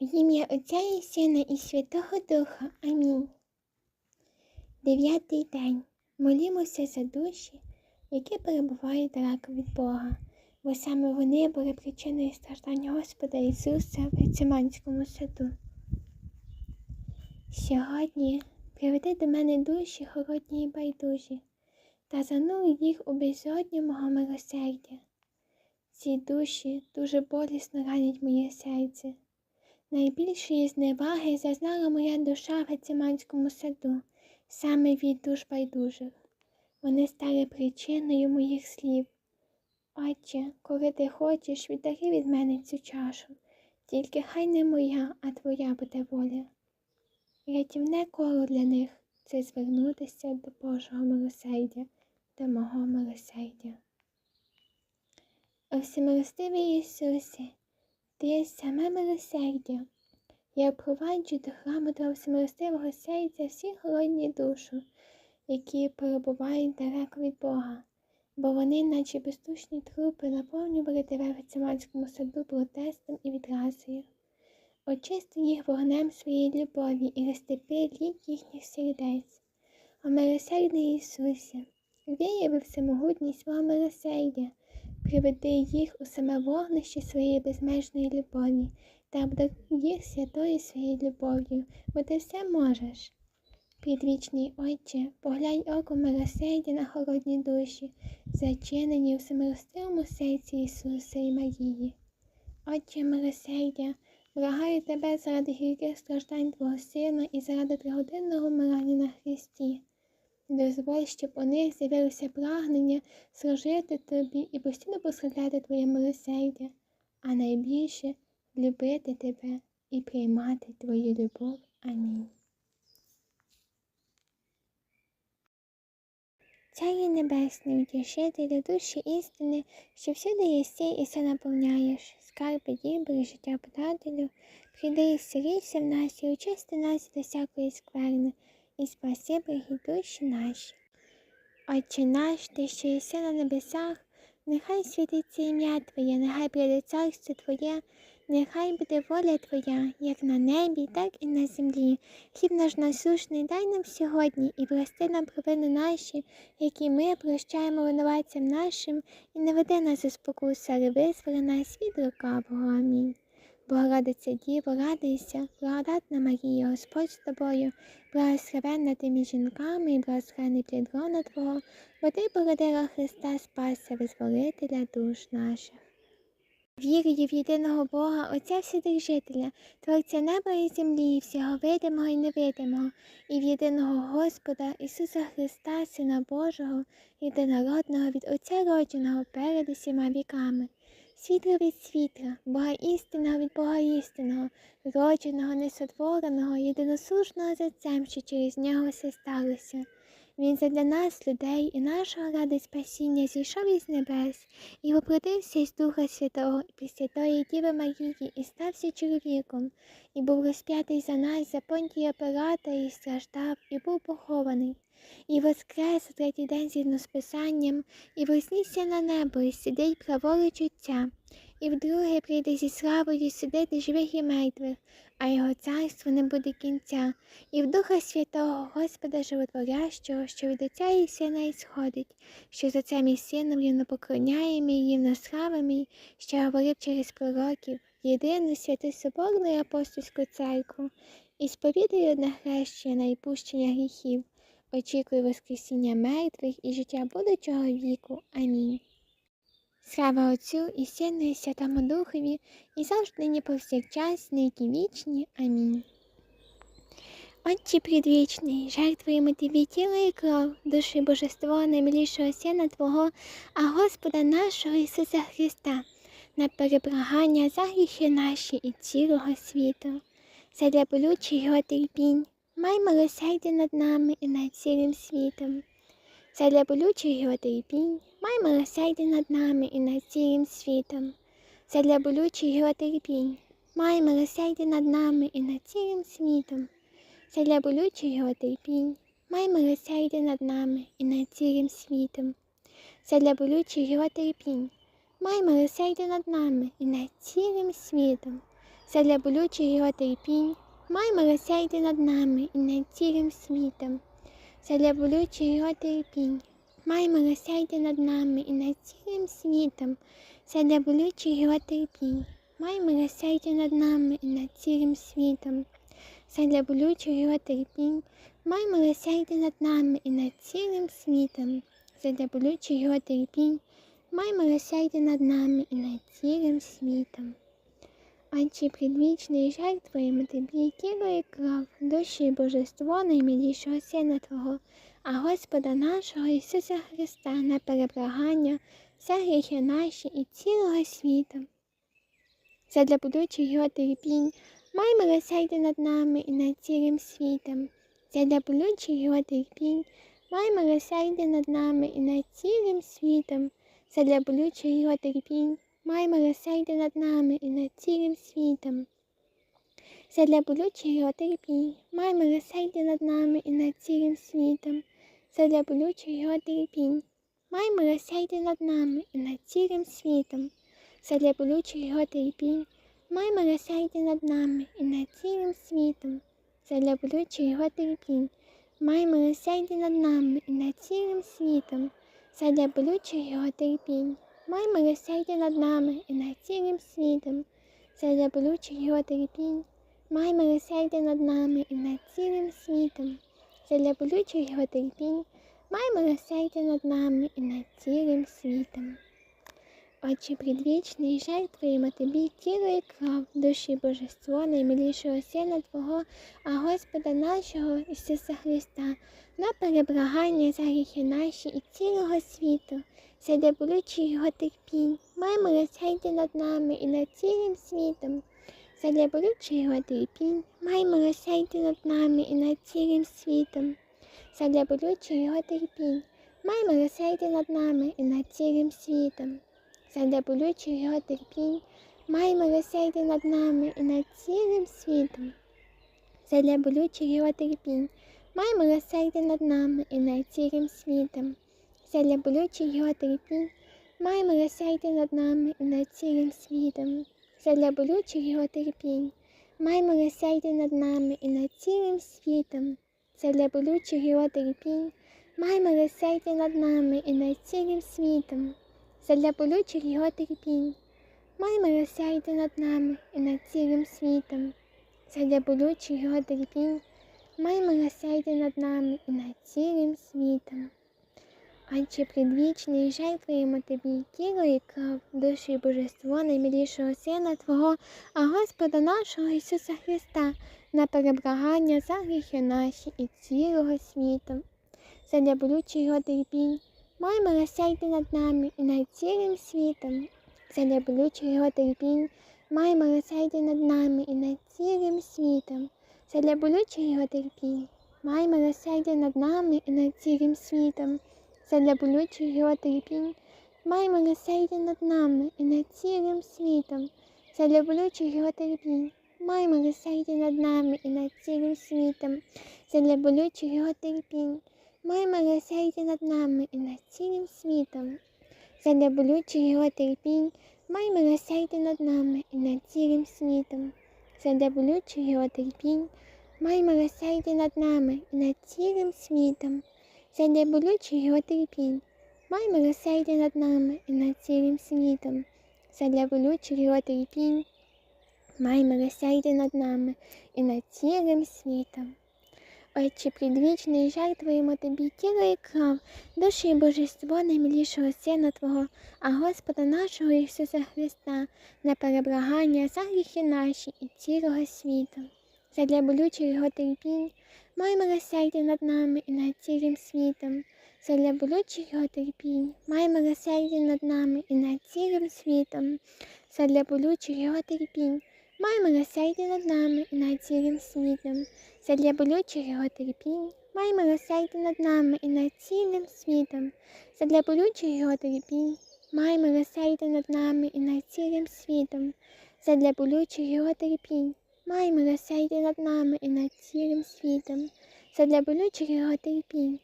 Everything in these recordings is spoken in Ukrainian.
В ім'я Отця і Сина і Святого Духа. Амінь. Дев'ятий день. Молімося за душі, які перебувають далеко від Бога, бо саме вони були причиною страждань Господа Ісуса в Гециманському саду. Сьогодні приведи до мене душі холодні й байдужі, та занур їх у безодню мого милосердя. Ці душі дуже болісно ранять моє серце. Найбільшої зневаги зазнала моя душа в Гециманському саду, саме від душ байдужих. Вони стали причиною моїх слів. Отче, коли ти хочеш, віддари від мене цю чашу, тільки хай не моя, а твоя буде воля. Рятівне коло для них це звернутися до Божого милосердя, до мого милосердя. О всемилостивий Ісусе, ти є саме милосердя. Я впроваджу до храму того всемилостивого серця всі голодні душу, які перебувають далеко від Бога, бо вони, наче бездушні трупи, наповнювали тебе в Гециманському саду протестом і відразою. Очисти їх вогнем своєї любові і розтепи лік їхніх сердець. О милосердний Ісусе, вияви всемогутність свого милосердя, приведи їх у саме вогнище своєї безмежної любові та обдаруй їх святою своєю любов'ю, бо ти все можеш. Підвічний Отче, поглянь оком милосердя на холодні душі, зачинені у всемилостивому серці Ісуса і Марії. Отче милосердя, благаю тебе заради гірких страждань Твого Сина і заради тригодинного вмирання на Христі. Дозволь, щоб у них з'явилося прагнення служити тобі і постійно прославляти Твоє милосердя, а найбільше любити тебе і приймати Твою любов. Амінь. Царі Небесний, утішителю душі істини, що всюди єси і все наповняєш, скарби дібри, життя подателю, прийди і селися в нас і очисти нас до всякої скверни, і спаси благі душі наші. Отче наш, ти, що єси на небесах, нехай світиться ім'я Твоє, нехай прийде царство Твоє, нехай буде воля Твоя, як на небі, так і на землі. Хліб наш насушний дай нам сьогодні і прости нам провини наші, які ми прощаємо винуватцям нашим, і не веди нас у спокусу, але визволи нас від лукавого. Амінь. Богородиця Діво, радуйся, благодатна Марія, Господь з тобою, благословенна ти між жінками і благословений плід Твого, бо ти породила Христа Спаса, визволителя душ наших. Вірую в єдиного Бога, Отця Вседержителя, Творця неба і землі, всього видимого і невидимого, і в єдиного Господа Ісуса Христа, Сина Божого, єдинородного від Отця родженого перед усіма віками. Світло від світла, Бога істинного від Бога істинного, родженого, несотвореного, єдиносушного за Отцем, що через нього все сталося. Він задля нас, людей, і нашого ради спасіння зійшов із небес, і воплотився із Духа Святого і Пресвятої Діви Марії, і стався чоловіком, і був розп'ятий за нас, за понтія Пилата, і страждав, і був похований, і воскрес у третій день згідно з Писанням, і вознісся на небо, і сидить праворуч Отця, і вдруге прийде зі славою судити живих і мертвих, а його царство не буде кінця, і в Духа Святого Господа Животворящого, що від Отця і Сина ісходить, що за цим і сином рівно поклоняємо і рівно славимо, що говорив через пророків, єдину святу Соборну і апостольську церкву, і сповідує одне хрещення і пущення гріхів, очікує Воскресіння мертвих і життя будучого віку. Амінь. Слава Отцю і Сину, і Святому Духові, і завжди нині повсякчас, нині вічні. Амінь. Отче предвічний, жертвуємо Тобі тіло і кров, душі божество наймилішого Сина Твого, а Господа нашого Ісуса Христа, на перебрагання за гріхи наші і цілого світу, задля болючих його терпінь, май милосердя над нами і над цілим світом. Задля болючих його терпінь, май милосердя над нами і над цілим світом. Задля болючих його терпінь, май милосердя над нами і над цілим світом. Задля болючих його терпінь, май милосердя над нами і над цілим світом. Задля болючих його терпінь, май милосердя над нами і над цілим світом. задля болючих його терпінь, май милосердя над нами і над цілим світом, задля болючих його терпінь, май милосердя над нами і над цілим світом, задля болючих його терпінь, май милосердя над нами і над цілим світом, задля болючих його терпінь, май милосердя над нами і над цілим світом, задля болючих його терпінь, май милосердя над нами і над цілим світом. Отче предвічний, жертвуємо тобі тіло і кров, душі і божество наймилішого Сина Твого, а Господа нашого Ісуса Христа на переблагання, за гріхи наші і цілого світу. Задля будучих його терпінь, май милосердя над нами і над цілим світом. Задля болючих його терпінь, май милосердя над нами і над цілим світом. Задля болючих його терпінь, май милосердя над нами і над цілим світом. Задля болючих його терпінь, май милосердя над нами і над цілим світом. Задля болючих його терпінь, май милосердя над нами і над цілим світом. Задля болючих його терпінь, май милосердя над нами і над цілим світом. Задля болючих його терпінь, май милосердя над нами і над цілим світом. Задля болючих його терпінь, май милосердя над нами і над цілим світом. Задля болючих його терпінь, май милосердя над нами і над цілим світом. Задля болючих його терпінь, май милосердя над нами і над цілим світом. Отче предвічний, жертвуємо тобі тіло і кров, душі божество наймилішого Сина Твого, а Господа нашого Ісуса Христа, на переблагання за гріхи наші і цілого світу, задля болючих його терпінь, май милосердя над нами і над цілим світом. Задля болючих його терпінь, май милосердя над нами і над цілим світом. Задля болючих його терпінь, май милосердя над нами і над цілим світом. Задля болючих його терпінь, май милосердя над нами і над цілим світом. Задля болючих його терпінь, май милосердя над нами і над цілим світом. Задля болючих його терпінь, май милосердя над нами і над цілим світом. Задля болючих його терпінь, май милосердя над нами і над цілим світом. Задля болючих його терпінь, май милосердя над нами і над цілим світом. Задля болючих його терпінь, май милосердя над нами і над цілим світом. Задля болючих його терпінь, май милосердя над нами і над цілим світом. Отче предвічний, жертвуємо тобі тіло і кров, душу і божество наймилішого Сина Твого, а Господа нашого Ісуса Христа, на переблагання за гріхи наші і цілого світу. Задля болючих його терпінь, май милосердя над нами і над цілим світом. Задля болючих його терпінь, май милосердя над нами і над цілим світом. Задля болючих його терпінь, май милосердя над нами і над цілим світом. Задля болючих його терпінь, май милосердя над нами і над цілим світом. Задля болючих його терпінь, май милосердя над нами і над цілим світом. Задля болючих його терпінь, май милосердя над нами і над цілим світом. Задля болючих його терпінь, май милосердя над нами і над цілим світом. Задля болючих його терпінь, май милосердя над нами і над цілим світом. Задля болючих його терпінь, май милосердя над нами і над цілим світом. Задля болючих його терпінь, май милосердя над нами і над цілим світом. Отче предвічний, жертвуємо тобі тіло і кров, душі і божество наймилішого Сина Твого, а Господа нашого Ісуса Христа, на переблагання за гріхи наші і цілого світу. Задля болючих його терпінь, май милосердя над нами і над цілим світом. Задля болючих його терпінь, май милосердя над нами і над цілим світом. Задля болючих його терпінь, май милосердя над нами і над цілим світом. Задля болючих його терпінь, май милосердя над нами і над цілим світом. Задля болючих його терпінь, май милосердя над нами і над цілим світом. Задля болючих його терпінь, май милосердя над нами і над цілим світом. Задля болючих його терпінь,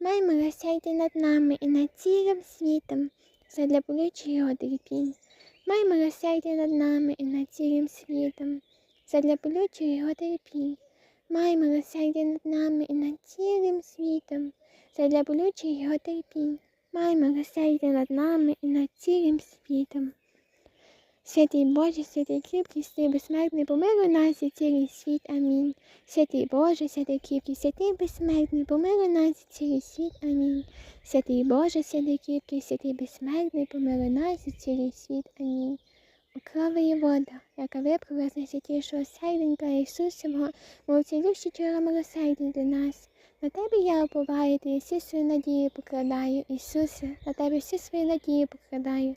май милосердя над нами і над цілим світом. Задля болючих його терпінь, Май милосердя над нами і над цілим світом, задля болючої його терпінь. Май милосердя над нами і над цілим світом, задля болючої його терпінь. Май милосердя над нами і над цілим світом. Святий Боже, святий кріпкий, святий безсмертний, помилуй нас і цілий світ. Амінь. Святий Боже, святий кріпкий, святий безсмертний, помилуй нас і цілий світ. Амінь. Святий Боже, святий кріпкий, святий безсмертний, помилуй нас і цілий світ. Амінь. У крови вода, яка випрала з найсвятішого серденька Ісуса, мов цілющі чора милосердя для нас. На тебе я оповаю, ти всі свої надії покладаю, Ісусе, на тебе всі свої надії покладаю.